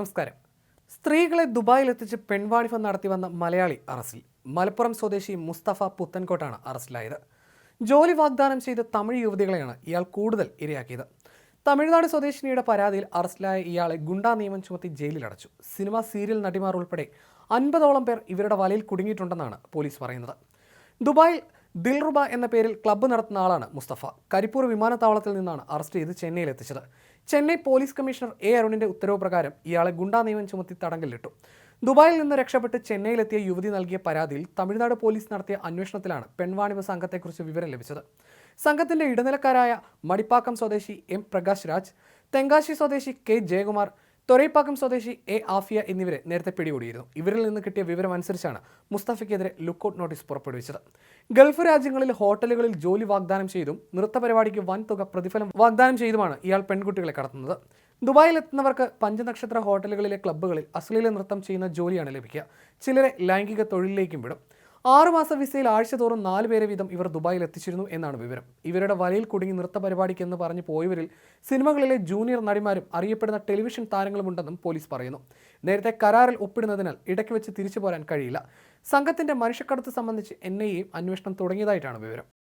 നമസ്കാരം. സ്ത്രീകളെ ദുബായിൽ എത്തിച്ച് പെൺവാണിഭം നടത്തി വന്ന മലയാളി അറസ്റ്റിൽ. മലപ്പുറം സ്വദേശി മുസ്തഫ പുത്തൻകോട്ടാണ് അറസ്റ്റിലായത്. ജോലി വാഗ്ദാനം ചെയ്ത തമിഴ് യുവതികളെയാണ് ഇയാൾ കൂടുതൽ ഇരയാക്കിയത്. തമിഴ്നാട് സ്വദേശിനിയുടെ പരാതിയിൽ അറസ്റ്റിലായ ഇയാളെ ഗുണ്ടാ നിയമം ചുമത്തി ജയിലിലടച്ചു സിനിമ സീരിയൽ നടിമാർ ഉൾപ്പെടെ അൻപതോളം പേർ ഇവരുടെ വലയിൽ കുടുങ്ങിയിട്ടുണ്ടെന്നാണ് പോലീസ് പറയുന്നത്. ദുബായിൽ ദിൽറുബ എന്ന പേരിൽ ക്ലബ്ബ് നടത്തുന്ന ആളാണ് മുസ്തഫ. കരിപ്പൂർ വിമാനത്താവളത്തിൽ നിന്നാണ് അറസ്റ്റ് ചെയ്ത് ചെന്നൈയിൽ എത്തിച്ചത് ചെന്നൈ പോലീസ് കമ്മീഷണർ എ അരുണിന്റെ ഉത്തരവ് പ്രകാരം ഇയാളെ ഗുണ്ടാ നിയമം ചുമത്തി തടങ്കലിട്ടു. ദുബായിൽ നിന്ന് രക്ഷപ്പെട്ട് ചെന്നൈയിലെത്തിയ യുവതി നൽകിയ പരാതിയിൽ തമിഴ്നാട് പോലീസ് നടത്തിയ അന്വേഷണത്തിലാണ് പെൺവാണിഭ സംഘത്തെക്കുറിച്ച് വിവരം ലഭിച്ചത്. സംഘത്തിന്റെ ഇടനിലക്കാരായ മടിപ്പാക്കം സ്വദേശി എം പ്രകാശ് രാജ് തെങ്കാശി സ്വദേശി കെ ജയകുമാർ തൊരൈപ്പാക്കം സ്വദേശി എ ആഫിയ എന്നിവരെ നേരത്തെ പിടികൂടിയിരുന്നു. ഇവരിൽ നിന്ന് കിട്ടിയ വിവരം അനുസരിച്ചാണ് മുസ്തഫയ്ക്കെതിരെ ലുക്കൌട്ട് നോട്ടീസ് പുറപ്പെടുവിച്ചത്. ഗൾഫ് രാജ്യങ്ങളിൽ ഹോട്ടലുകളിൽ ജോലി വാഗ്ദാനം ചെയ്തും നൃത്ത പരിപാടിക്ക് വൻ തുക പ്രതിഫലം വാഗ്ദാനം ചെയ്തുമാണ് ഇയാൾ പെൺകുട്ടികളെ കടത്തുന്നത്. ദുബായിൽ എത്തുന്നവർക്ക് പഞ്ചനക്ഷത്ര ഹോട്ടലുകളിലെ ക്ലബ്ബുകളിൽ അശ്ലീല നൃത്തം ചെയ്യുന്ന ജോലിയാണ് ലഭിക്കുക. ചിലരെ ലൈംഗിക തൊഴിലിലേക്കും വിടും. ആറുമാസ വിസയിൽ ആഴ്ചതോറും നാല് പേരെ വീതം ഇവർ ദുബായിൽ എത്തിച്ചിരുന്നു എന്നാണ് വിവരം. ഇവരുടെ വലയിൽ കുടുങ്ങി നൃത്ത പരിപാടിക്ക് എന്ന് പറഞ്ഞു പോയവരിൽ സിനിമകളിലെ ജൂനിയർ നടിമാരും അറിയപ്പെടുന്ന ടെലിവിഷൻ താരങ്ങളുമുണ്ടെന്നും പോലീസ് പറയുന്നു. നേരത്തെ കരാറിൽ ഒപ്പിടുന്നതിനാൽ ഇടയ്ക്ക് വെച്ച് തിരിച്ചു പോരാൻ കഴിയില്ല. സംഘത്തിന്റെ മനുഷ്യക്കടത്ത് സംബന്ധിച്ച് എൻ ഐ എയും അന്വേഷണം തുടങ്ങിയതായിട്ടാണ് വിവരം.